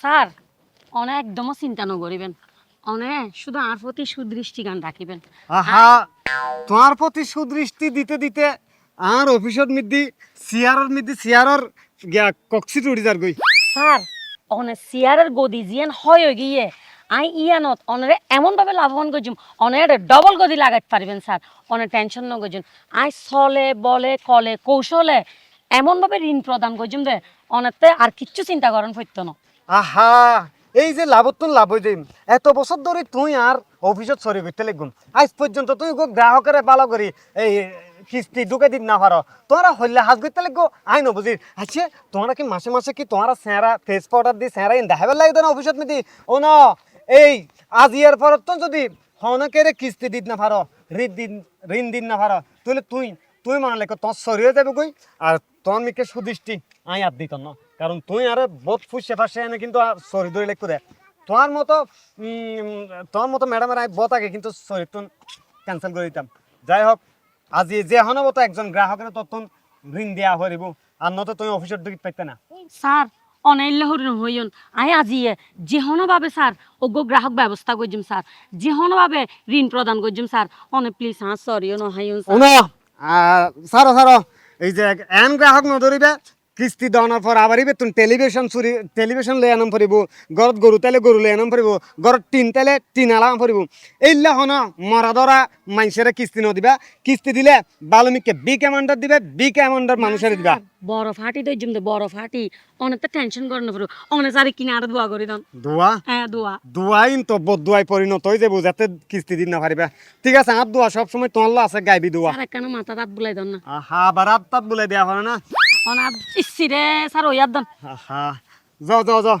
Sir অনে একদমও চিন্তা নকরিবেন। অনে শুধু আর প্রতি সুদৃষ্টি গান রাখিবেন। আহা তোমার প্রতি সুদৃষ্টি দিতে দিতে আর অফিসত মিদি চেয়ারের মিদি চেয়ারের কক্সিট উড়ি যার গই স্যার অনে চেয়ারের গদি জিয়ান হয় গিয়ে আই ইয়ানত অনেরে এমন ভাবে লাভবান করছুম অনেরে ডবল গদি লাগাইতে পারবেন স্যার অনেক টেনশন ন করছুন আই চলে বলে কলে কৌশলে এমন ভাবে ঋণ প্রদান করছুম দে অনেতে আর কিচ্ছু চিন্তা করেন ফৈত্য না। আহা, এই যে লাভতুন লাভ হয়ে এত বছর ধরে তুই আর অফিসত সরি করতে লাগুম আজ পর্যন্ত তুই গ্রাহকের ভালো করি এই কিস্তি ঢুকে দিন না পারো তোমরা হইলে হাজ করতে লাগবো আই ন বুঝি আচ্ছা তোমরা কি মাসে মাসে কি তোমরা স্যাঁরা ফেস পাউডার দি স্যাঁরা ইন দেখাবার লাগে না অফিসত মিদি ও না, এই আজ ইয়ার পর তো যদি হনকেরে কিস্তি দিত না পারো ঋণ দিন ঋণ দিন না পারো তাহলে তুই তুই মানে তোর সরিয়ে যাবে কই আর তোর মিকে সুদৃষ্টি আই আর দিত না। কারণ তুই আরে বহুত ফুসে ফাঁসে এনে কিন্তু সরি ধরে লেখো দে। তোমার মতো তোমার মতো ম্যাডামের আই বত আগে কিন্তু সরি তুই ক্যান্সেল করে দিতাম। যাই হোক আজি যে হন মতো একজন গ্রাহকের তখন ঋণ দেওয়া হরিব আর নত তুমি অফিসের দিকে পাইতে না। স্যার অনাইল্য হরিণ হইয়ন আই আজিয়ে যেহনো ভাবে স্যার অজ্ঞ গ্রাহক ব্যবস্থা করছুম স্যার যেহনো ভাবে ঋণ প্রদান করছুম স্যার অনে প্লিজ হ্যাঁ সরি নহাইন সারো সারো এই যে এন গ্রাহক নধরিবে কিস্তি দেওয়ানোর পর আবার ইবে তুমি টেলিভিশন চুরি টেলিভিশন লৈ আনাম ফুরিব ঘৰত গরু তাইলে গরু লৈ আনাম ফুরিব ঘৰত টিন তাইলে টিন আলাম ফুরিব এইলা হন মরা ধরা মানুষের কিস্তি নদিবা কিস্তি দিলে বালমিককে বিগ অ্যামাউন্টার দিবে বিগ অ্যামাউন্টার মানুষের দিবা। বড় ফাটি দইজুম দে বড় ফাটি। অনেক তো টেনশন করে না অনে সারি কিনে আর দোয়া করি দাম দোয়া? হ্যাঁ দোয়া। দোয়াইন তো বদুয়াই পরিণত হয়ে যাব যাতে কিস্তি দিন না পারিবা। ঠিক আছে আর দোয়া সবসময় তোমার লো আছে গাইবি দোয়া। স্যার একখানে মাথা তাত বুলাই দন না। আহা বারাত তাত বলে দেওয়া হয় না। অনা ইসি রে স্যার ওয়ার দন আহা যাও যাও যাও।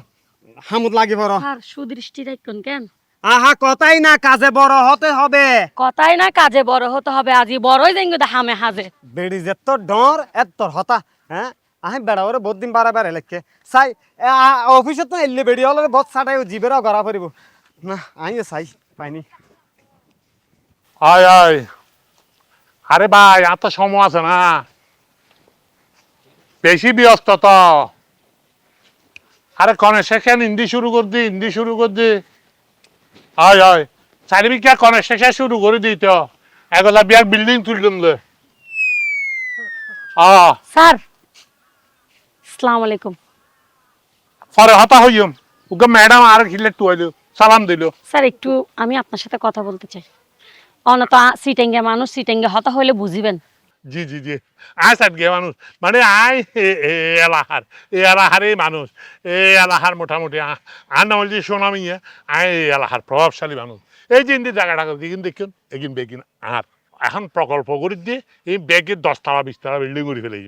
হামুদ লাগি পড়ো। স্যার সুদৃষ্টি রাখুন কেন? আহা কথাই না কাজে বড় হতে হবে। কথাই না কাজে বড় হতে হবে আজি বড়ই যাইঙ্গ হামে হাজে। বেড়ি যে তোর ডর এত তোর হতা হ্যাঁ? আহে বেড়া ওরে বহুত দিন বারা বেড়ে লেখকে চাই অফিসত তো এলে বেড়ি হলে বহুত সাটাই জিবেরও গড়া পড়িব। না পাইনি। আয় আয়। আরে ভাই আর তো সময় আছে না। বেশি ব্যস্ত তো আরে কনে সেখানে হিন্দি শুরু কর দি হিন্দি শুরু কর দি? আয় আয়। চারিবিকা কনে শেখা শুরু করে দিই তো। এগুলা বিয়ার বিল্ডিং তুললাম আ। স্যার আসসালামু আলাইকুম। পরে হতা হইম ওকে ম্যাডাম আর খিলে টুয়াইল সালাম দিল। স্যার একটু আমি আপনার সাথে কথা বলতে চাই। অন তো সিটেঙ্গে মানুষ সিটেঙ্গে হতা হইলে বুঝিবেন। জি জি জি। আয় সাত গে মানুষ। মানে আয় এলাহার এ এলাহারে মানুষ। এ এলাহার মোটামুটি। আর নাম যে সোনামিয়া আয় এলাহার প্রভাবশালী মানুষ। এই যে ইন্দি জায়গাটা দেখিন দেখুন এগিন বেগিন আর এখন প্রকল্প করে দিয়ে এই ব্যাগের দশতলা বিশতলা বিল্ডিং করে ফেলে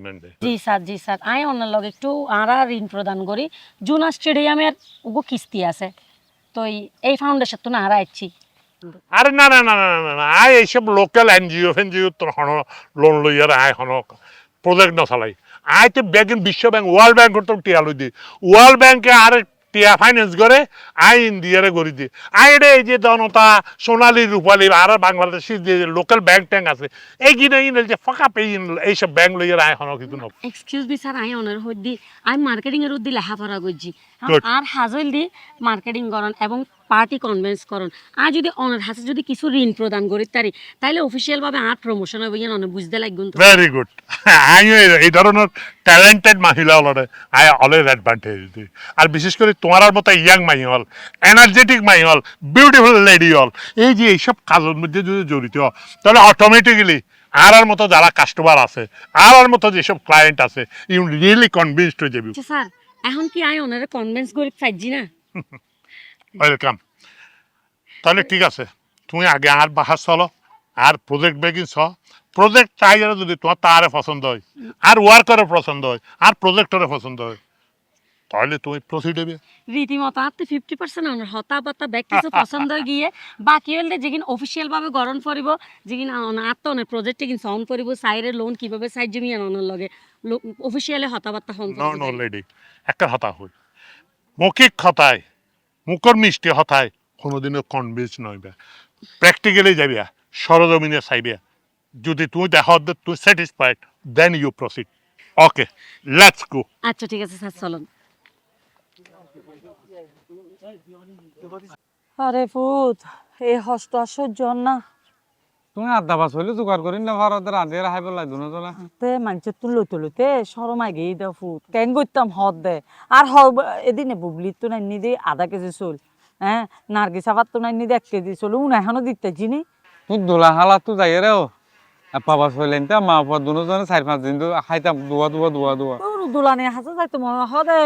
জি স্যার জি স্যার আই অন্যের লগে একটু আরা ঋণ প্রদান করি জুনা স্টেডিয়ামের উগো কিস্তি আছে। তো এই- ফাউন্ডেশন তো না ইচ্ছি আরে না না না না না না, আয় এইসব লোকাল এনজিও ফেনজিও তোর হন লোন লইয়ার আয় হন প্রজেক্ট নচালাই। আয় তো ব্যাগিন বিশ্ব ব্যাংক ওয়ার্ল্ড ব্যাংক তো টিয়া লই দি। ওয়ার্ল্ড ব্যাংকে আর টিয়া ফাইন্যান্স করে আই ইন্ডিয়ারে করে দি। আয় রে এই যে জনতা সোনালী রূপালী আর বাংলাদেশি যে লোকাল ব্যাংক ট্যাঙ্ক আছে এই কিনে ইনে যে ফাঁকা পেয়ে এইসব ব্যাংক লইয়ার আয় হন কিছু নক এক্সকিউজ মি স্যার আই অনের হদ্দি আই মার্কেটিং এর উদ্দি লেখাপড়া করছি. আর হাজল দি মার্কেটিং করন এবং পার্টি কনভেন্স করন। আর যদি অনের হাতে যদি কিছু ঋণ প্রদান করি তারি তাইলে অফিসিয়াল ভাবে আর প্রমোশন হবে অনেক বুঝতে লাগবে তো। ভেরি গুড আমিও এই- ধরনের ট্যালেন্টেড মহিলা হলরে আই অলওয়েজ অ্যাডভান্টেজ দিই আর বিশেষ করে তোমার মতো ইয়াং মাই হল এনার্জেটিক মাই হল বিউটিফুল লেডি হল এই যে এইসব কাজের মধ্যে যদি জড়িত তাহলে অটোমেটিক্যালি আর আর মতো যারা কাস্টমার আছে আর আর মতো যেসব ক্লায়েন্ট আছে ইউ রিয়েলি কনভিন্সড হয়ে যাবি। আচ্ছা স্যার এখন কি আয় অনারে কনভেন্স করে ফাইজি না? ওয়েলকাম তাহলে ঠিক আছে, তুমি আগে আর বাহার চলো, আর প্রজেক্ট বেগিন চ। প্রজেক্ট চাই যদি তোমার তারে পছন্দ হয়, আর ওয়ার্কারে পছন্দ হয়, আর প্রজেক্টরে পছন্দ হয়। তাহলে তুমি প্রসিড হবে। রীতিমতো আত্মে ফিফটি পার্সেন্ট অনার হতা পাতা ব্যাগ কিছু পছন্দ গিয়ে বাকি হলে যেগিন অফিসিয়াল ভাবে গরম পড়িব যেগিন আত্ম অনেক প্রজেক্টে কিন্তু অন করিব সাইরে লোন কীভাবে সাইড জমি অনার লগে। অফিসিয়ালে হতা পাতা হন ন ন লেডি একটা হতা হই। মৌখিক হতায় মুখর মিষ্টি হতায় কোনোদিনও কনভিন্স নইবে প্র্যাকটিক্যালি যাবি সরজমিনে চাইবে। যদি তুমি দেখো তুই satisfied then you proceed okay let's go আচ্ছা ঠিক আছে স্যার চলুন। আরে ফুত এই হস্ত সহ্য হন না। তুমি আড্ডা বাস হইলে জোগাড় করি না ভারত রাঁধিয়ে রাখাই পেলাই দুনো জনে তে মানুষের তুলো তুলুতে সরমাই গিয়ে দে ফুট কেন করতাম হদ দে? আর হ এদিনে বুবলি তো নাইনি দি আধা কেজি চুল হ্যাঁ? নার্গিস আবার তো নাইনি দি এক কেজি চুল উন এখনও দিতে জিনি। তুই দোলা হালা তো যাই রে ও। বাবা হইলেন তা মা বাবা দুনো জনে চার পাঁচ দিন তো খাইতাম দুয়া দুয়া দুয়া দুয়া তোর দুলানি হাসা যাইতো মনে হদে।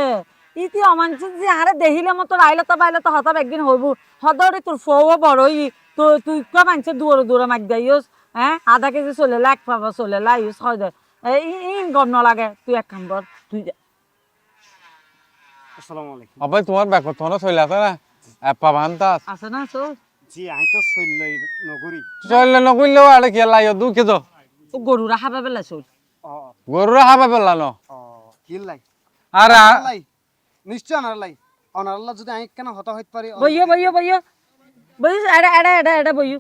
ইতি অমানছ যে আরে দেখিলে মতো রাইলে তো বাইলে তো হতাব একদিন হইব। হদরে তোর ফৌ বড় ই তো তুই কা মানছে দূরে দূরে মাক যাইস হ্যাঁ আধা কেজি চলে লাগ পাবা চলে লাইস হয় দে। এই ই গম নলাগে। তুই এক কাম কর তুই যা। আসসালামু আলাইকুম। আবাই তোমার ব্যাগ তোমার চলে আছে না? এপা ভান্তা আছে। না চল। জি আমি তো চললই নগরী চললে নকইলেও আরে কি লাই দু কে তো ও গরু রাখা পাবে চল। ও গরুরা হাবা পেলা ন? ও কি লাই? আর নিশ্চয় অনার লাই যদি আমি কেন হতা হইতে পারি বইয় বইয় বইয় বইয় এডা এডা এডা এডা বইয়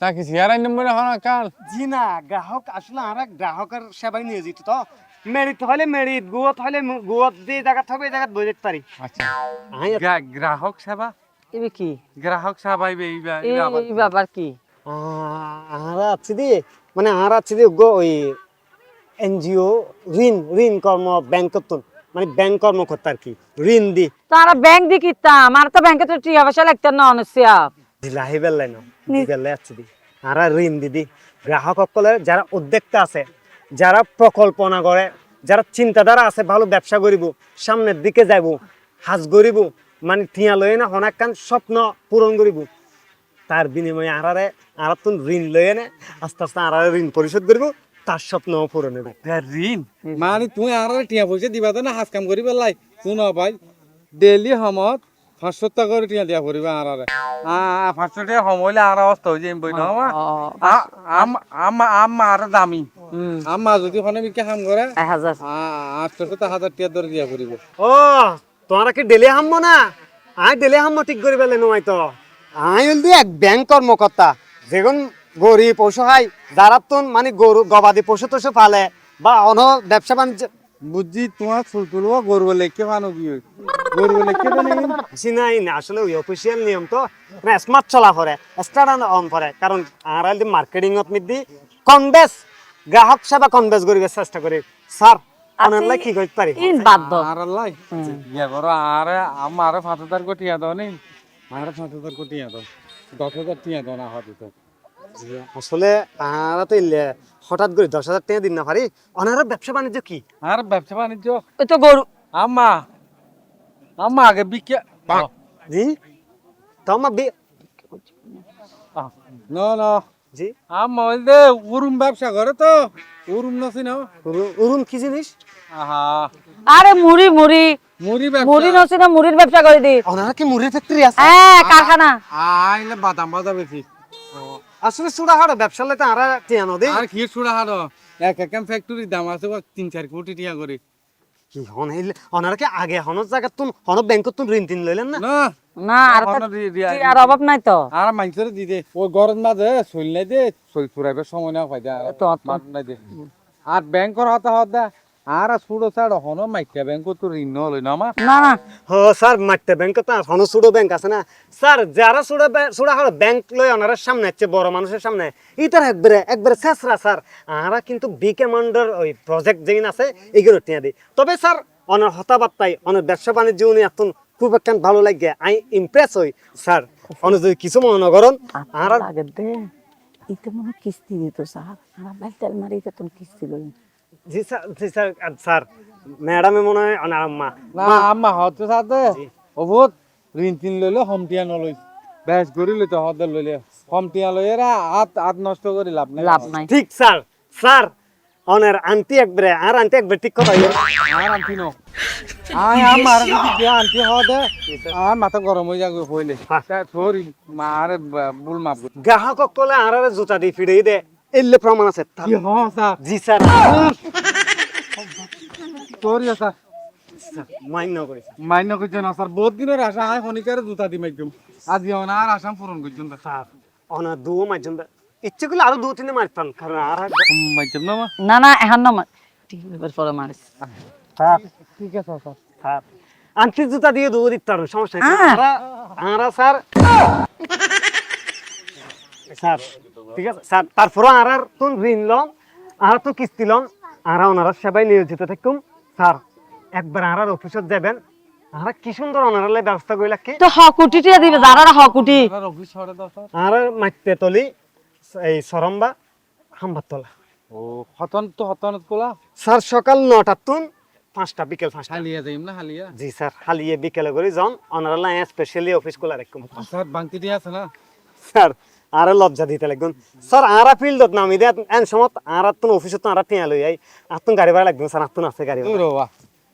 তা কি সিয়ার আইন নম্বর এখন কাল? জি না গ্রাহক আসলে গ্রাহকের সেবায় নিয়োজিত তো। মেরিট হলে মেরিট গুয়ত হলে গুয়ত যে জায়গা থাকবে এই জায়গায় বই যেতে পারি আচ্ছা গ্রাহক সেবা এবে কি? গ্রাহক সেবা ইবে এই ব্যাপার কি? আর আছে দি মানে আর আছে দি গো ওই এনজিও ঋণ ঋণ কর্ম ব্যাংকত মানে ব্যাংক কর্মকর্তা আর কি। ঋণ দি। তারা ব্যাংক দি কিতাম আর তো ব্যাংকে তো টিয়া পয়সা না অনসিয়া দিলাহি বেল্লাই না আছে দি। আর ঋণ দিদি গ্রাহক সকলে যারা উদ্যোক্তা আছে যারা প্রকল্পনা করে যারা চিন্তাধারা আছে ভালো ব্যবসা করিব সামনের দিকে যাইব হাজ করিব মানে টিয়া লয়ে না অনেক কান স্বপ্ন পূরণ করিব। তার বিনিময়ে আরারে আর তুন ঋণ লয়ে নে আস্তে আস্তে আরারে ঋণ পরিশোধ করিব। তার স্বপ্ন পূরণ হবে। ঋণ। মানে তুমি আর টিয়া পয়সা দিবা তো না হাজ কাম করি পেলাই শুনো ভাই ডেইলি সময়ত পাঁচশো টাকা করে টিয়া দিয়া করিবা আর আরে। পাঁচশো টাকা সময়লে আর অবস্থা হয়ে আর দামি। যদি বিকে কাম করে আটশো হাজার। টিয়া ধরে দিয়া করিব ও তোমরা কি ডেলি হাম্ম না? আই ডেলি হাম্ম ঠিক করি পেলে নয় তো। আই হলদি এক ব্যাংক কর্মকর্তা যেগুন গরিব অসহায় যারা তো মানে গরু গবাদি পশু টশু পালে বা অন ব্যবসা বাণিজ্য বুঝছি তোমার চুল তুলব গরু লেখকে পানো কি গরু তো চিনাই না আসলে ওই অফিসিয়াল নিয়ম তো। স্মার্ট চলা পরে স্টার্ট অন পরে কারণ আর মার্কেটিং ত মিদি কনভেস গ্রাহক সেবা কনভেস করিবে চেষ্টা করি। স্যার অনলাইন কি করতে পারি? ইন বাদ আর লাই। ইয়া করো আর আমার পাঁচ হাজার কোটি দাও নেই। আর কোটি দাও টিয়া দাও না হয়তো আসলে আর তো ইলে হঠাৎ করে দশ হাজার টাকা দিন না পারি অনার ব্যবসা বাণিজ্য কি? আর ব্যবসা বাণিজ্য? ওই তো গরু। আম্মা আম্মা আগে বিকে জি? তো আমার বি ন ন। জি। আম্মা ওই যে উরুম ব্যবসা করে তো। উরুম না উরু- উরুম কি জিনিস? আহা। আরে মুড়ি মুড়ি। মুড়ি মুড়ি ব্যবসা মুড়ির ব্যবসা করে দি। ওনারা কি মুড়ির ফ্যাক্টরি আছে? হ্যাঁ কারখানা। আইলে বাদাম বাজা বেশি। আসলে সুরা হাড় ব্যবসা লাইতে আর টিয়ানো দেই আর কি হারো এক একাম ফ্যাক্টরির দাম আছে বা তিন চার কোটি টিয়া করে। কি হন হইলে ওনারা কি আগে হন জায়গা তুন হন ব্যাংকত তুন ঋণ তিন লইলেন না? না। না আর দি- আর অভাব নাই তো। আর মানুষের দি দে। ওই গরম মাঝে শৈল নাই দে শৈল ফুরাইবে সময় না পাই দে তো নাই দে। আর ব্যাংকর হতা হতা আর সুড়ো হনো ব্যাংক তো ঋণ লই না আমার না না হ স্যার ব্যাংক তো হন সুডো ব্যাংক আছে না স্যার যারা সুডো ব্যাংক লই ওনারা সামনে আছে বড় মানুষের সামনে ইতার একবারে একবারে শেষরা স্যার আরা কিন্তু বি কমান্ডার ওই প্রজেক্ট যেইন আছে টিয়া দিই তবে স্যার অনার হতাবার্তায় অনার ব্যবসা বাণিজ্য উনি এখন খুব একটা ভালো লাগে আই ইমপ্রেস হই স্যার অন যদি কিছু মনে করেন আর লাগে দে ইতে মনে কিস্তি দিত স্যার আমার বাইটাল মারিতে তুমি কিস্তি লই জি স্যার জি স্যার স্যার। ম্যাডামে মনে হয় অনার আম্মা। না আম্মা হতে সাথে ও ঋণ তিন লইলে হম টিয়া নলই বেশ করি লইতে হতে লইলে। হম টিয়া লই এরা হাত হাত নষ্ট করি লাভ নাই। লাভ নাই। ঠিক স্যার। স্যার অনার আন্টি একবারে আর আন্টি একবার ঠিক কথা হইল। আর আনতি নো। আয় আমার যদি দিয়া আনতি হদে আর মাথা গরম হয়ে যাবে হইলে সরি মারে বুল মাপ গ্রাহক কলে আর আর জুতা দি ফিরে দে। এলে প্রমাণ আছে জি স্যার। Sorry sir. মান্য করি মান্য করছেন না স্যার। বহুত দিনের আশা আয় শনিকারে জুতা দি মাইকুম আজ আর আসাম পূরণ করছেন স্যার। অনার দু মাঝজন ইচ্ছে করলে আরও দু তিনে মারতাম কারণ আর মাইকুম না না না এখন না ঠিক এবার পরে মারিস। স্যার। ঠিক আছে স্যার। স্যার। আন্টি জুতা দিয়ে দৌড় দিতে সমস্যা নেই। আহ। আমরা আমরা স্যার। স্যার ঠিক আছে? স্যার তারপরে আর আর তুন ঋণ লম আর তো কিস্তি লম আর ওনারা সবাই নিয়োজিত থাকুম। স্যার একবার আর আর অফিসত যাবেন আর কি সুন্দর ওনারা ব্যবস্থা করিলা কি? তো হকুটি টিয়া দিবে যারা হকুটি। আর মাইতে তলি এই সরম্বা হাম্বার তলা ও হতন তো হতন কোলা? স্যার সকাল নটার তুন পাঁচটা বিকেল পাঁচটা। হালিয়া যাইম না হালিয়া? জি স্যার হালিয়ে বিকেলে করে যান ওনারা স্পেশালি অফিস খোলা রাখুম। স্যার বাংতি দিয়ে আছে না? স্যার আরে লজ্জা দিতে লাগুন স্যার আরা ফিল্ডত নামি দে। এন সময় আর তুন অফিসত আরা টিয়া লই আই। আতুন গাড়ি ভাড়া লাগবে স্যার আতুন আছে গাড়ি ভাড়া।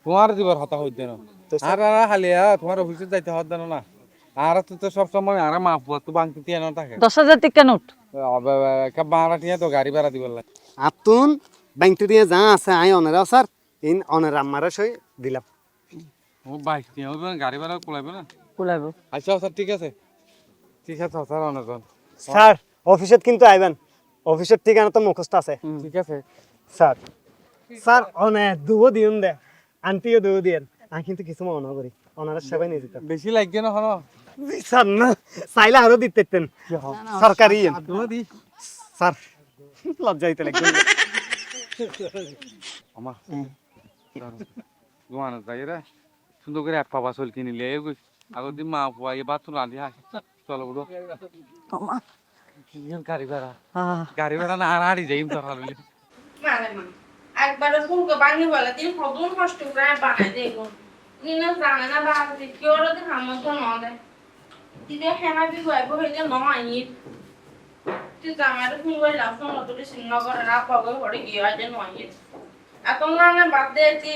তোমার দিবার হতা হইতে না তো আর আর হালিয়া তোমার অফিসে যাইতে হত না না। আর তো তো সব সময় আর মা বুয়া তো বাংতি দিয়ে না থাকে। দশ হাজার টিকা নোট। কাপ বাংলা টিয়া তো গাড়ি ভাড়া দিবার লাগে। আতুন ব্যাংকটি দিয়ে যা আছে আই অনেরা স্যার ইন অনেরা আমারে সই দিলাম। ও বাইক টিয়া গাড়ি ভাড়া কোলাইবে না। কুলাইব। আচ্ছা স্যার ঠিক আছে। ঠিক আছে স্যার অনেক স্যার অফিসত কিন্তু আইবেন। অফিসের ঠিকানা তো মুখস্থ আছে। ঠিক আছে। স্যার স্যার অনে দুও দিন দে। আন্টিও দুও দিন আমি কিন্তু কিছু মনে করি। ওনারা সবাই নিয়ে যেতাম বেশি লাগবে না হলো স্যার না। চাইলে আরও দিতে পারতেন। সরকারি ইয়ে। স্যার লজ্জা দিতে লাগবে। আমা গোয়ানো যাই রে। সুন্দর করে এক পাবা চল কিনি লিয়ে গই আগর দিন মা বুয়া এ বাথরুম রাঁধি হাস চলো বুড়ো গাড়ি ভাড়া। গাড়ি ভাড়া না আর হারি যাইম তোর হারলি মা ফুলকে বাঙি বলে দিন কতক্ষণ কষ্ট করে বানাই দেখো নিনে জানে না বাড়ি কি ওরা দিন আমার তো নয় দিদি হেনা বি গাইব হইলে নয় তুই জামাই ফুল গাই লাভ না তুই শ্রীনগর না পাবে হড়ে গিয়ে আছে নয় এখন না। বাদ দিয়েছি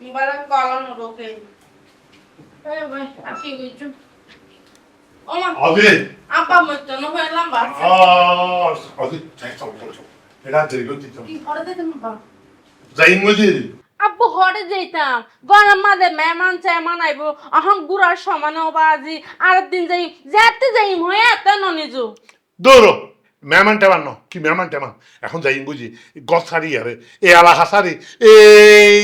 বলে কলম রোকে এই ভাই আর কি কইছো ও মা 어디? আপা মতো না হইলাম বাচ্চা 아, 어디? 자, 저, 저, 저. 내가 들고 있지. কি করে দেখেন বা 자, 인물지. আব্বু হরে যেতাম গরম মাঝে মেহমান চেহমান আইব আহম গুড়ার সমান বাজি আর দিন যাই যেতে যাইম হয়ে এত ননিজু দৌড়ো মেহমান টেমান ন কি মেহমান টেমান এখন যাই বুঝি গছ সারি আরে এই এলাকা সারি এই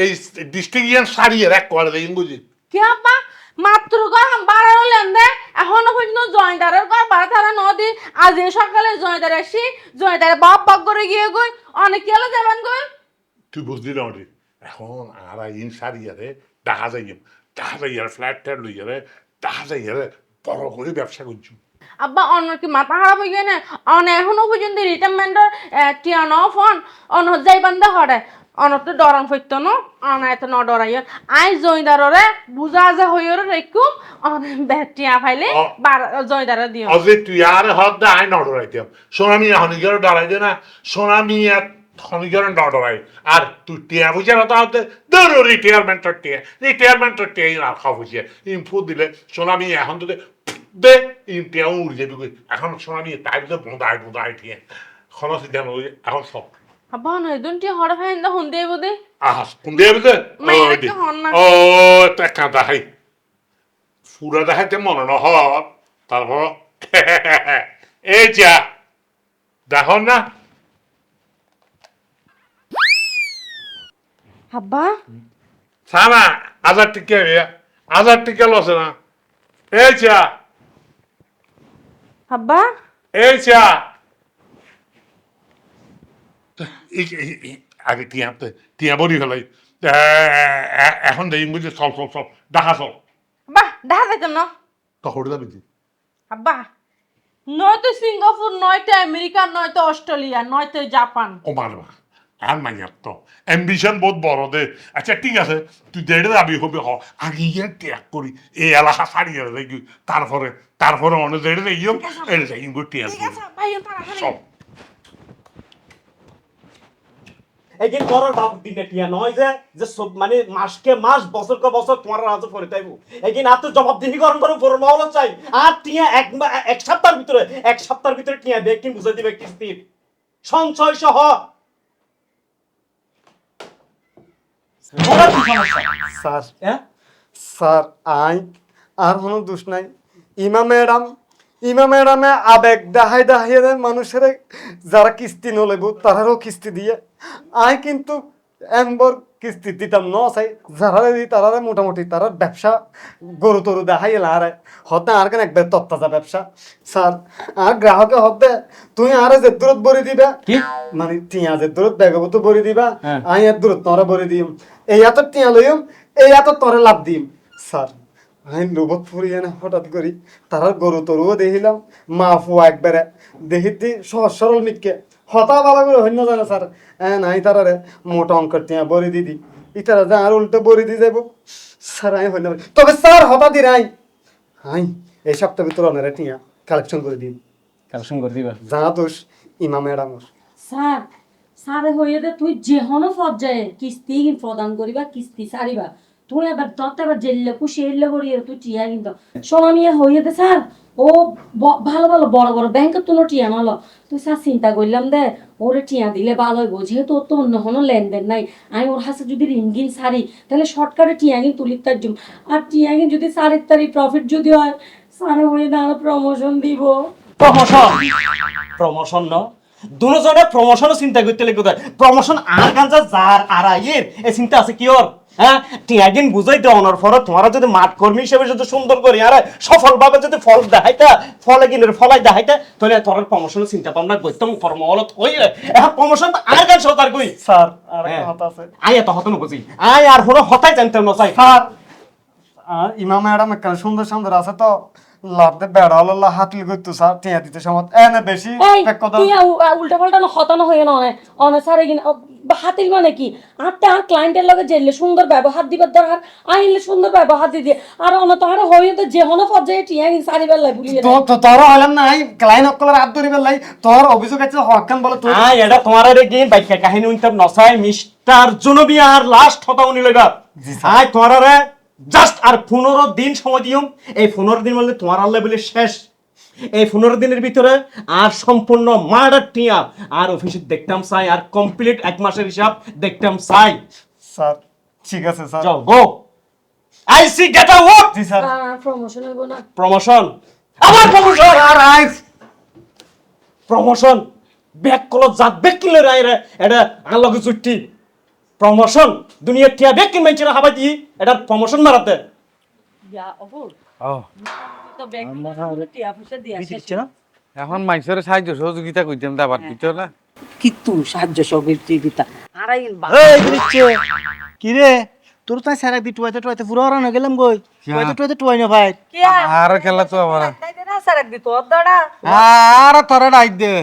এই ডিস্ট্রিক্ট ইয়ান সারি আর এক করে যাই বুঝি কি আব্বা মাত্র গরম বাড়া হলেন দে এখনও পর্যন্ত জয়দারের ঘর বাড়া তারা নদী। আজ এই সকালে জয়দার আসি জয়দারে বাপ বাপ করে গিয়ে গই অনেক হলো যাবেন গই তুই বুঝলি না ওটি এখন আর ইন সারি আরে দেখা যাই দেখা যাই আর ফ্ল্যাট ট্যাট লই আরে দেখা যাই আরে বড় করে ব্যবসা করছি আব্বা অন্য কি মাথা খারাপ হয়ে গেছে অন এখনও পর্যন্ত রিটায়ারমেন্টের টিয়ান অফ অন অন যাই বান্ধা হরে অন তো ডরাং ফইত ন অন এত ন ডরাইয়। আই জয়দাররে বুঝা যা হইর রেকুম অন বেটিয়া ফাইলে। বার জয়দারে দিও অজে তুই আর হদ দা আই নডরাইতাম সোনামি হনিগর ডরাই দে না সোনামি আর হনিগর নডরাই আর তুই টিয়া বুঝে না তাহলে ধরো রিটায়ারমেন্টের টিয়া। রিটায়ারমেন্টের টিয়া আর খাওয়া বুঝে ইনফো দিলে সোনামি এখন তো দে দে ইন টিয়া উড়ে যাবি। এখন সোনামি তাই তো বোঁদাই টিয়া খনস দেন ওই এখন সব দিয়ে বুঝে মায়ের ওই একটা হন না। ও টেকা দেখাই ফুরা দেখাইতে মনে ন তারপর এই যা দেখো না আব্বা সানা হাজার টিকা হাজার টিকা লসে না এই চা আব্বা এই চা আগে টিয়া বড়ি এখন দেই বুঝলি? চল চল চল। দেখা চল। আব্বা দেখা যাইতাম না? তো হরে যাবি তুই। আব্বা নয়তো সিঙ্গাপুর নয়তো আমেরিকা নয়তো অস্ট্রেলিয়া নয়তো জাপান। ও মারবা আর মাইয়ার তো। অ্যাম্বিশন বহুত বড় দে। আচ্ছা ঠিক আছে তুই দেড়ে যাবি হবে হ। আগে ইয়ে ত্যাগ করি। এই এলাকা ছাড়িয়ে দেখি তারপরে তারপরে অনেক দেড়ে দেখিও এটা যাই ঠিক আছে ভাই সব করার বাপ দিনে টিয়া নয় যে যে সব মানে মাসকে মাস বছরকে বছর তোমার রাজু করে তাইবো। এগিন আর তো জবাবদিহি করন করে বড় মহল চাই। আর টিয়া এক এক সপ্তাহের ভিতরে এক সপ্তাহের ভিতরে টিয়া দেখ কি বুঝাই দিবে কিস্তির। সঞ্চয় সহ। স্যার স্যার আই আর কোনো দোষ নাই। ইমা ম্যাডাম ইমা ম্যাডামে আবেগ দেখাই দেখাই দেয় মানুষের যারা কিস্তি নলেব তারারও কিস্তি দিয়ে। আই কিন্তু এমবর কিস্তি দিতাম ন চাই যারা দি তারা মোটামুটি তারা ব্যবসা গরু তরু দেখাই এলা আরে হতে আর কেন একবার তত্তাজা ব্যবসা। স্যার আর গ্রাহকে হতে তুই আর যে দূরত বরি দিবা। কি? মানে টিয়া যে দূরত বেগবত বরি দিবা। হ্যাঁ। আই এর দূরত তোরা বরি দিম। এই এত টিয়া লইম এই এত তোরে লাভ দিম। স্যার আমি লোভত ফুরিয়ে না হঠাৎ করি তারা গরু তরুও দেখিলাম মা ফুয়া একবারে। দেখি দি সহজ সরল মিটকে। হতা বালা করে হইন জানে স্যার? এ নাই তারারে। মোটা অঙ্কের টিয়া বরি দিদি। ইতারা যা আর উল্টে বরি দি যাইব। স্যার আমি হইন তবে স্যার হতা দি নাই। হাই এই সপ্তাহ ভিতর অনেরে টিয়া কালেকশন করে দিন কালেকশন করে দিবা। যা দোষ ইমা ম্যাডামর স্যার স্যারে হইয়ে দে তুই যেহনো পর্যায়ে কিস্তি প্রদান করিবা কিস্তি সারিবা তুই এবার তত এবার জেললে খুশি এলে করিয়ে তুই টিয়া কিন্তু। স্যার। ও ভালো ভালো বড় বড় ব্যাংকের তো টিয়া তুই স্যার চিন্তা করলাম দে, ওরে টিয়া দিলে ভালো হইব। যেহেতু ওর তো অন্য কোনো লেনদেন নাই। আমি ওর হাতে যদি ঋণগিন সারি, তাহলে শর্টকাটে টিয়াগিন তুলির তার জন্য। আর টিয়াগিন যদি সারির তারি প্রফিট যদি হয় দে আরও প্রমোশন দিব। প্রমোশন প্রমোশন ন দুজনে প্রমোশন চিন্তা করতে লাগে কোথায় প্রমোশন আর যার আর চিন্তা আছে কি ওর? হ্যাঁ? টিয়াগিন বুঝাই দে অনার ফর তোমার যদি মাঠ কর্মী হিসেবে যদি সুন্দর করি আর সফল ভাবে যদি ফল দেখাইতা ফলে গিনের ফলাই দেখাইতা তাহলে তোর প্রমোশনের চিন্তা ভাবনা করতাম কর্মলত হইলে এখন প্রমোশন আর গান সরকার কই? স্যার আর হ্যাঁ। কথা আছে। আই এত হতন বুঝি। আয় আর হলো হতাই জানতাম না স্যার ইমাম ম্যাডাম একটা সুন্দর সুন্দর আছে তো। লাভতে বেড়া হলো হাতিল করতো স্যার টিয়া দিতে সময়। এনে বেশি এক কথা। তুই উল্টা পাল্টা হতানো হয়ে না অনে। অনে সারে কিনা হাতিল মানে কি? আটটা আর ক্লায়েন্টের লগে জেলে সুন্দর ব্যবহার দিবার দরকার আইলে সুন্দর ব্যবহার দি দিয়ে। আর অন তাহার হয়ে তো যে হনো পর্যায়ে টিয়া কিন সারি বেলা ভুলিয়ে তো তো তোর হইলাম না এই ক্লাইন অকলের হাত ধরি বেলাই তোর অভিযোগ আছে হকান বলে তুই আই এটা তোমার আরে গিয়ে বাইকা কাহিনী উনতাম নসাই মিস্টার জনবি আর লাস্ট হতা উনি লইবা। আই তোমার আরে। জাস্ট আর পনেরো দিন সময় দিম এই পনেরো দিন বললে তোমার আল্লাহ বলে শেষ। এই পনেরো দিনের ভিতরে আর সম্পূর্ণ মার্ডার টিয়া আর অফিসে দেখতাম চাই আর কমপ্লিট এক মাসের হিসাব দেখতাম চাই। স্যার ঠিক আছে স্যার। যাও গো আই সি গেট আউট জি স্যার। প্রমোশন হইব না। প্রমোশন আমার প্রমোশন আর আইস প্রমোশন ব্যাক কলত জাত ব্যাক কিনলে রাই রে। এটা আলোকে চুট্টি প্রমোশন দুনিয়া টিয়া ব্যাক কিন মাইছে হাবা দি এটা প্রমোশন মারাতে। ইয়া অবুল ও তো ব্যাংক টিয়া পয়সা দিয়া শেষ। এখন মানুষের সাহায্য সহযোগিতা করতাম দাবার দিতে না। কিন্তু সাহায্য সহযোগিতা? এই কি রে তোর তাই স্যার একদিন টুয়াইতে টুয়াইতে পুরো হারান হয়ে গেলাম গই টুয়াইতে টুয়াইতে টুয়াই না ভাই। কি আর খেলা তো আবার। স্যার একদিন তোর দড়া আর তোরা ডাইট দে।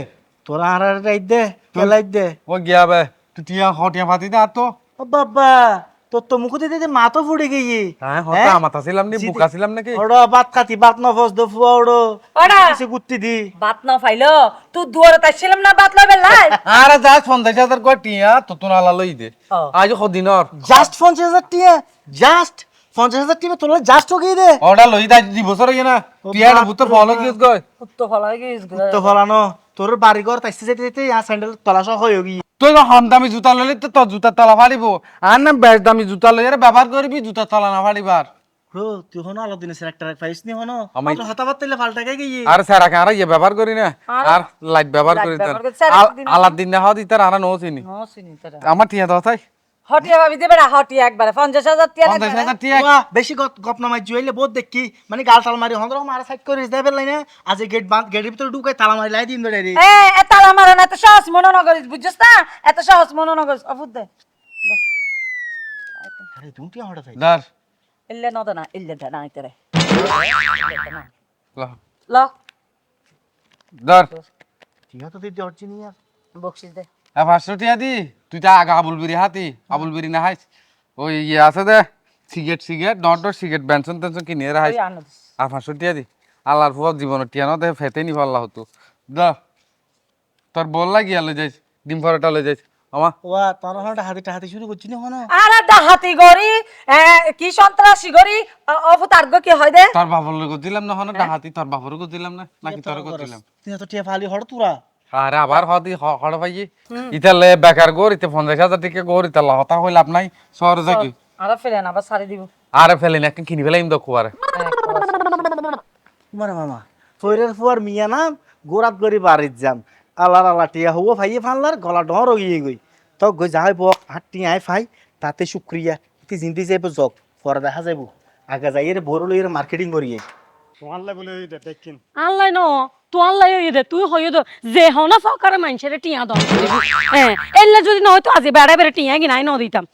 তোরা আর রাইত দে কেলাই দে। ও গিয়া বে। তুই টিয়া হটিয়া পাতি দে আর তো ও বাবা তোর তো মুখ দিতে মা তো ফুড়ে গিয়ে। হ্যাঁ হতা মাথা ছিলাম নি বুকা ছিলাম নাকি ওড়ো বাত খাতি বাত নফস দো ফুয়া ওড়ো ওড়া। কিছু গুত্তি দি। বাত না ফাইলো তুই দুয়ারে তাইছিলাম না বাত লবে লাই আর টিয়া তো তোর আলা লই দে আজ সদিনর জাস্ট পঞ্চাশ হাজার টিয়া জাস্ট পঞ্চাশ হাজার টিয়া তোর জাস্ট দে। ওটা লই দা দি বছর হই না? ভূত ফলো কি গয় তো ফলাই গিস তো ফলানো তোর বাড়ি ঘর তাইতে যেতে যেতে স্যান্ডেল তলাশ হয়ে গিয়ে তুই হম দামি জুতা লইলে তো তোর জুতার তলা ফাড়িব। আর না বেশ দামি জুতা লই আর ব্যবহার করবি জুতার তলা না ফাড়িবার। ব্রো তুই হনো আলো দিনে সেলেক্টার পাইস নি হনো? আমার হতাবাত তাইলে পাল্টাকে গিয়ে। আর স্যার আর ইয়ে ব্যবহার করি না। আর লাইট ব্যবহার করি তার না হওয়া দিতার আর নো চিনি নসিনি তোরা। আমার টিয়া দাও তাই? হটিয়া ভাবি দেবে না হটিয়া একবারে। পঞ্চাশ হাজার টিয়া পঞ্চাশ হাজার টিয়া বেশি গপ নামাই জুইলে বহুত দেখি মানে গাল তাল মারি হন্দ্র মারা সাইড করে দেবে লাইনে আজ গেট বাঁধ গেটের ভিতরে ঢুকে তালা মারি লাই দিন ধরে রে। এ তালা মারা না এত সহজ মনে নগরিস বুঝছিস না? এত সহজ মনে নগরিস অফুদ দে। আরে তুমি টিয়া হঠাৎ দার ইল্লে নদ না ইল্লে দে না ইতরে ল। ল। দার টিয়া তো নি আর বকশিস দে। আর পাঁচশো টিয়া দি তুই তা আগা আবুল বিরি হাতি আবুল বিরি না হাইস ওই ইয়ে আছে দে cigarette cigarette dot dot cigarette Benson tension কিনে হাইস ওই আর পাঁচশো টিয়া দি আল্লাহর ফুয়ার জীবনের টিয়া না দেখে ফেতে নি পাল্লা হতো দা তোর বল লাগি আলো যাইস ডিম পরোটা লই যাইস। আমা। ওয়া তোর হঠাৎ হাতে হাতে শুরু করছি না হনো আরে ডাহাতি গরি এ, কি সন্ত্রাসী গরি অফুত আর্গ কি হয় দে? তোর বাবার লোক দিলাম না হনো ডাহাতি তোর বাবারও দিলাম না নাকি তোর দিলাম তুই তো টিয়া ফালি হঠাৎ তোরা? আরে আবার হদি হড় ভাই। ইতালে বেকার গোর ইতে পঞ্চাশ হাজার টাকা গোর ইতালে হতা হইল আপনাই শহরে যাকি আরে ফেলে না আবার সারি দিব। আরে ফেলে না কিনি ফেলাইম তো কুয়ারে তোমার মামা ফুয়ার মিয়া নাম গোরাত গরি বাড়ির যাম। আল্লাহ আল্লাহ টিয়া হব ভাইয়ে ফানলার গলা ডর গিয়ে গই তো গই যাই বক আর টিয়াই ফাই তাতে শুক্রিয়া। ইতি জিন্দি যাইব জগ পরে দেখা যাইব। আগে যাই এর বড় লইয়ের মার্কেটিং করিয়ে। বলে দেখিন। আল্লাহ ন। তো আল্লাহ হইয়ে দে তুই হইয়ে দে। যে হনা ফকারে মানুষের টিয়া দম হ্যাঁ এলে যদি নয় তো আজি বেড়া বেড়ে টিয়া কিনাই ন দিতাম।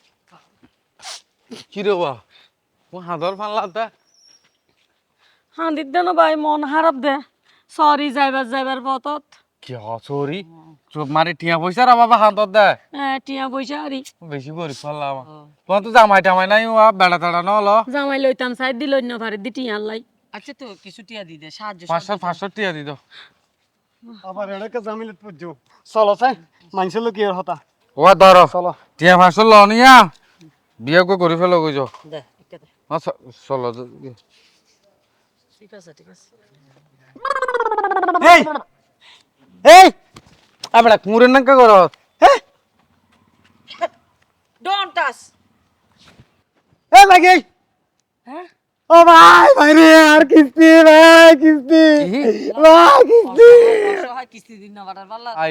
কি রে বা ও হাদর ফানলা তা হ্যাঁ দিত দে না ভাই মন হারাপ দে। সরি যাইবার যাইবার পথত। কি হসরি চোপ মারি টিয়া পয়সার বাবা হাতত দে। হ্যাঁ টিয়া পয়সা আরি। বেশি ফেললাম তোমার তো জামাই টামাই নাই ও বেড়া তেড়া ন হলো জামাই লইতাম সাইড দিল না পারে দি টিয়া লাই। আচ্ছা তো কিছু টিয়া দি দে সাহায্য পাঁচশো পাঁচশো টিয়া দিত আবার এটাকে জামিলে পুজো চলো চাই মানুষের লোক ইয়ের হতা। ও ধর চলো। টিয়া পাঁচশো ল নিয়া। বিয়ে করে করে ফেলো কইছ দে চলো ঠিক আছে ঠিক আছে। এই! এই! আমরা কুমুরের নাকা কর ডোন্ট টাচ এ লাগে ও ভাই ভাই রে আর কিস্তি ভাই কিস্তি। ভাই কিস্তি। কিস্তি দিন না বাটার পাল্লা আই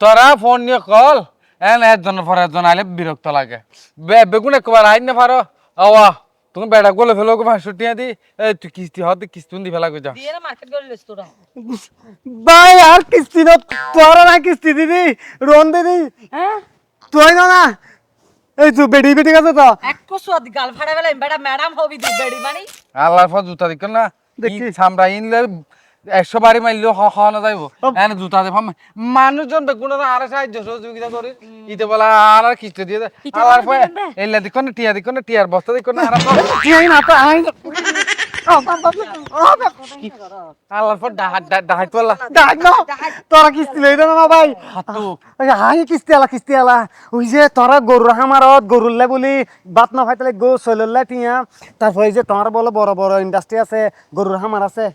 তোর ফোন নিয়ে কল এন একজনের পর একজন আইলে বিরক্ত লাগে। বে- বেগুন একবার আইন না পারো। আওয়া তুমি বেড়া গলে ফেলো গো পাঁচশো টিয়া দি এই তুই কিস্তি হতে কিস্তি দি ফেলা যা ভাই আর কিস্তি না তোরা না কিস্তি দিদি রোন দিদি হ্যাঁ? তুই না না। এই তো বেডি বেডি গেছে তো? এক কসুয়াদ গাল ফাড়া বেলা বেটা ম্যাডাম হবি দি বেড়ি মানি? আল্লাহর জুতা দিক না? দেখি। সামরা ইনলে একশো বাড়ি মারলে হওয়া না যাইব। এনে জুতা দেব মানুষজন বেগুন আর সাহায্য সহযোগিতা করি। ইতে বলা আর আর কিস্তি দিয়ে আল্লাহর দে। এলে দিক না টিয়া দিক না টিয়ার বস্তা দিক না আর না তো আই আল্লাহর পর ডাহাত ডাহাত বলা ডাক না। তোরা কিস্তি লই দে না ভাই। হাই কিস্তি আলা কিস্তি আলা। ওই যে তোরা গরুর হামারত গরুল্লে বলি বাত না ফাইতালে গো চলল্লা টিয়া। তারপর এই যে তোমার বলে বড় বড় ইন্ডাস্ট্রি আছে গরুর হামার আছে।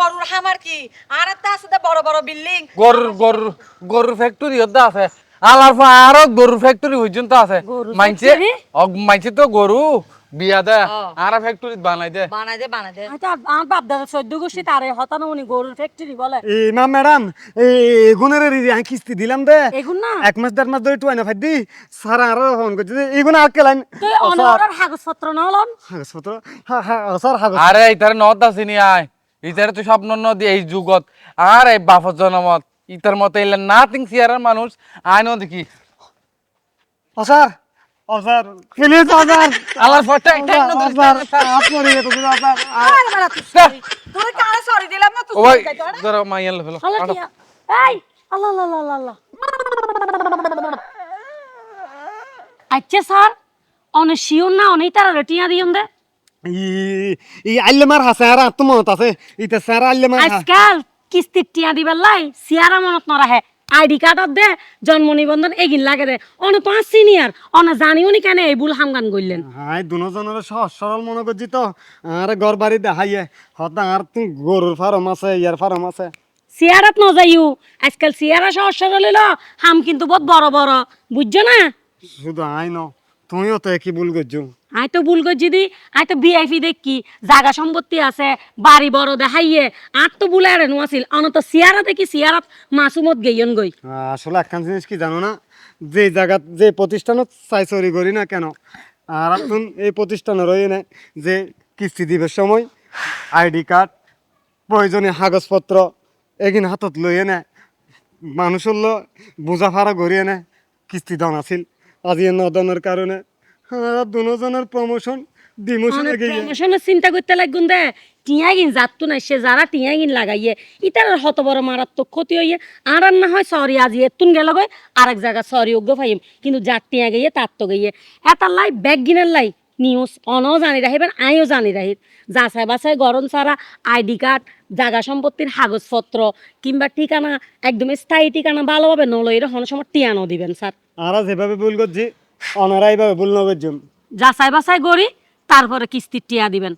গরুর হামার কি? আর আছে দে বড় বড় বিল্ডিং গরুর গরুর গরুর ফ্যাক্টরি আছে। আলার পর আরও গরুর ফ্যাক্টরি পর্যন্ত আছে। মাইনছে তো গরু। বিয়া দে আর ফ্যাক্টরি বানাই দে। বানাই দে বানাই দে। আচ্ছা আমার বাপ দাদা চোদ্দ গোষ্ঠী তারে হতানো উনি গরুর ফ্যাক্টরি বলে। এই না ম্যাডাম এই এগুনের আমি কিস্তি দিলাম দে। এগুন না? এক মাস দেড় মাস ধরে টুয়াই না ফাই দি স্যার আরও ফোন করছে। এগুন আর কেলাইন তুই অনর কাগজপত্র না হলাম কাগজপত্র হ্যাঁ হ্যাঁ স্যার কাগজ আরে ইতারে নদ আসিনি আয়। ইতারে তুই স্বপ্ন নদী এই যুগত। আর এই বাপর জনমত। ইতার মতো এলে নাথিং সিয়ারের মানুষ আইনো দেখি ও স্যার। প্লিজ আরে তুই। কারে সরি দিলাম না তুই ও ভাই sorry চাইতো না? ধরো মাইয়াল ফেলো। টিয়া এই আল্লাহ আল্লাহ আল্লাহ আল্লাহ আচ্ছা স্যার অনে শিওর না অনেই তারা টিয়া দিয়ন দে। ই আল্লেমার হাসে আত্মমত আছে। ইতে স্যার আল্লেমার আজকাল কিস্তির টিয়া দিবার লাই সিয়ারা মনত নরাহে। আইডি কার্ডত দে জন্ম নিবন্ধন এগিন লাগে দে। অনে তো সিনিয়র অনে জানিও নি কেন এই ভুল হামগান করলেন হাই দুজনের সহজ সরল মনে করছি তো। আর ঘর বাড়ি দেখাইয়ে হতা আর তুই গরুর ফার্ম আছে ইয়ার ফার্ম আছে। সিয়ারাত ন যাইও আজকাল সিয়ারা সহজ সরল হইল হাম কিন্তু বহুত বড় বড় বুঝছ না? শুধু আই ন তুইও তো একই ভুল করছ। আই তো ভুল করছি আই তো বিআইপি দেখি, জাগা সম্পত্তি আছে, বাড়ি বড় দেখাইয়ে আর তো বুলে আর আছিল অনত সিয়ারা দেখি, সিয়ারাত মাসুমত গেইয়ন গই। আসলে একখান জিনিস কি জানো না, যে জায়গা যে প্রতিষ্ঠানত চাই চুরি করি না কেন, আর এখন এই প্রতিষ্ঠানের রয়ে না যে কিস্তি দিবের সময় আইডি কার্ড, প্রয়োজনীয় কাগজপত্র, এগিন হাতত লইয়ে নে মানুষ হলো বোঝা ফাড়া গড়িয়ে নে, কিস্তি দন আছিল, আজি নদনের কারণে দুজনের প্রমোশন ডিমোশন গিয়ে। প্রমোশনের চিন্তা করতে লাগুন দে টিয়া গিন যাত্তু নাই সে যারা টিয়া গিন লাগাইয়ে ইতার হত বড় মারাত্মক ক্ষতি হইয়ে। আর না হয় সরি আজি এতুন গেল গই আরেক জায়গা সরি অজ্ঞ ফাইম কিন্তু যার টিয়া গিয়ে তার তো গিয়ে। এটার লাই ব্যাগ গিনের লাই নিউজ অনও জানি রাখিবেন আইও জানি রাহির যাচাই বাছাই গরম ছাড়া আইডি কার্ড জাগা সম্পত্তির কাগজপত্র কিংবা ঠিকানা একদম স্থায়ী ঠিকানা ভালোভাবে নলো হন সময় টিয়ানো দিবেন স্যার। আর যেভাবে ভুল করছি অনারা এইভাবে ভুল নগর যাচাই বাছাই করি তারপরে কিস্তির টিয়া দিবেন।